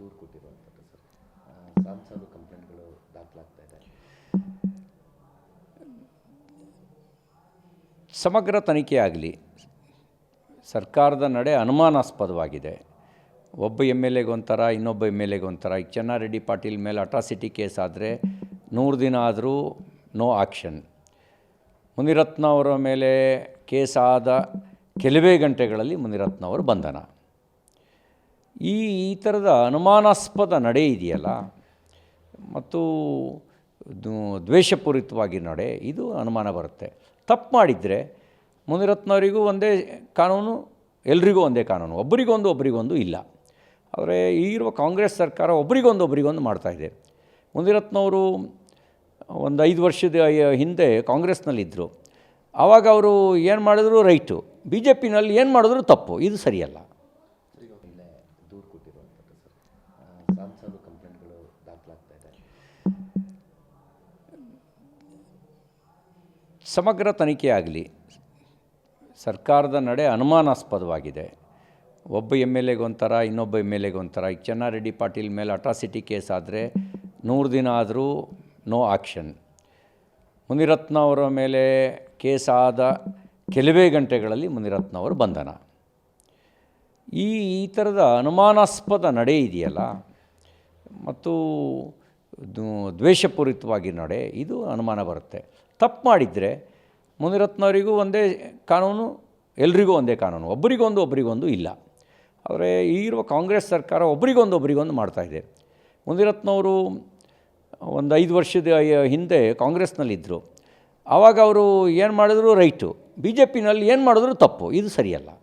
ದೂರು ಕೊಟ್ಟಿರುವಂಥದ್ದು ಸರ್. ಸಾಲು ಕಂಪ್ಲೇಂಟ್ಗಳು ದಾಖಲಾಗ್ತಾ ಇದೆ. ಸಮಗ್ರ ತನಿಖೆ ಆಗಲಿ, ಸರ್ಕಾರದ ನಡೆ ಅನುಮಾನಾಸ್ಪದವಾಗಿದೆ. ಒಬ್ಬ ಎಂ ಎಲ್ ಎಗೊಂಥರ ಇನ್ನೊಬ್ಬ ಎಂ ಎಲ್ ಎಗೊಂಥರ ಈಗ ಚೆನ್ನಾರೆಡ್ಡಿ ಪಾಟೀಲ್ ಮೇಲೆ ಅಟ್ರಾಸಿಟಿ ಕೇಸ್ ಆದರೆ ನೂರು ದಿನ ಆದರೂ ನೋ ಆಕ್ಷನ್. ಮುನಿರತ್ನ ಅವರ ಮೇಲೆ ಕೇಸ್ ಆದ ಕೆಲವೇ ಗಂಟೆಗಳಲ್ಲಿ ಮುನಿರತ್ನ ಅವರು ಬಂಧನ. ಈ ಈ ಥರದ ಅನುಮಾನಾಸ್ಪದ ನಡೆ ಇದೆಯಲ್ಲ? ಮತ್ತು ದ್ವೇಷಪೂರಿತವಾಗಿ ನಡೆ, ಇದು ಅನುಮಾನ ಬರುತ್ತೆ. ತಪ್ಪು ಮಾಡಿದರೆ ಮುನಿರತ್ನವರಿಗೂ ಒಂದೇ ಕಾನೂನು, ಎಲ್ರಿಗೂ ಒಂದೇ ಕಾನೂನು. ಒಬ್ಬರಿಗೊಂದು ಒಬ್ಬರಿಗೊಂದು ಇಲ್ಲ. ಆದರೆ ಈಗಿರುವ ಕಾಂಗ್ರೆಸ್ ಸರ್ಕಾರ ಒಬ್ಬರಿಗೊಂದು ಒಬ್ಬರಿಗೊಂದು ಮಾಡ್ತಾಯಿದೆ ಮುನಿರತ್ನವರು ಒಂದು ಐದು ವರ್ಷದ ಹಿಂದೆ ಕಾಂಗ್ರೆಸ್ನಲ್ಲಿದ್ದರು. ಆವಾಗ ಅವರು ಏನು ಮಾಡಿದ್ರು ರೈಟು. ಬಿ ಜೆ ಪಿನಲ್ಲಿ ಏನು ಮಾಡಿದ್ರು ತಪ್ಪು. ಇದು ಸರಿಯಲ್ಲ. ದೂರು ಕೊಟ್ಟಿರುವಂಥದ್ದು ಸರ್ ಸಾಲು ಕಂಪ್ಲೇಂಟ್ಗಳು ದಾಖಲಾಗ್ತಾ ಇದೆ. ಸಮಗ್ರ ತನಿಖೆ ಆಗಲಿ, ಸರ್ಕಾರದ ನಡೆ ಅನುಮಾನಾಸ್ಪದವಾಗಿದೆ. ಒಬ್ಬ ಎಂ ಎಲ್ ಎಗೊಂಥರ ಇನ್ನೊಬ್ಬ ಎಂ ಎಲ್ ಎಗೊಂಥರ ಈಗ ಚೆನ್ನಾರೆಡ್ಡಿ ಪಾಟೀಲ್ ಮೇಲೆ ಅಟ್ರಾಸಿಟಿ ಕೇಸ್ ಆದರೆ ನೂರು ದಿನ ಆದರೂ ನೋ ಆಕ್ಷನ್. ಮುನಿರತ್ನ ಅವರ ಮೇಲೆ ಕೇಸ್ ಆದ ಕೆಲವೇ ಗಂಟೆಗಳಲ್ಲಿ ಮುನಿರತ್ನ ಅವರು ಬಂಧನ. ಈ ಈ ಥರದ ಅನುಮಾನಾಸ್ಪದ ನಡೆ ಇದೆಯಲ್ಲ? ಮತ್ತು ದ್ವೇಷಪೂರಿತವಾಗಿ ನಡೆ, ಇದು ಅನುಮಾನ ಬರುತ್ತೆ. ತಪ್ಪು ಮಾಡಿದರೆ ಮುನಿರತ್ನವರಿಗೂ ಒಂದೇ ಕಾನೂನು, ಎಲ್ರಿಗೂ ಒಂದೇ ಕಾನೂನು. ಒಬ್ಬರಿಗೊಂದು ಒಬ್ಬರಿಗೊಂದು ಇಲ್ಲ. ಆದರೆ ಈಗಿರುವ ಕಾಂಗ್ರೆಸ್ ಸರ್ಕಾರ ಒಬ್ಬರಿಗೊಂದು ಒಬ್ಬರಿಗೊಂದು ಮಾಡ್ತಾಯಿದೆ ಮುನಿರತ್ನವರು ಒಂದು ಐದು ವರ್ಷದ ಹಿಂದೆ ಕಾಂಗ್ರೆಸ್ನಲ್ಲಿದ್ದರು ಆವಾಗ ಅವರು ಏನು ಮಾಡಿದ್ರು? ರೈಟು. ಬಿ ಜೆ ಪಿನಲ್ಲಿ ಏನು ಮಾಡಿದ್ರು? ತಪ್ಪು. ಇದು ಸರಿಯಲ್ಲ.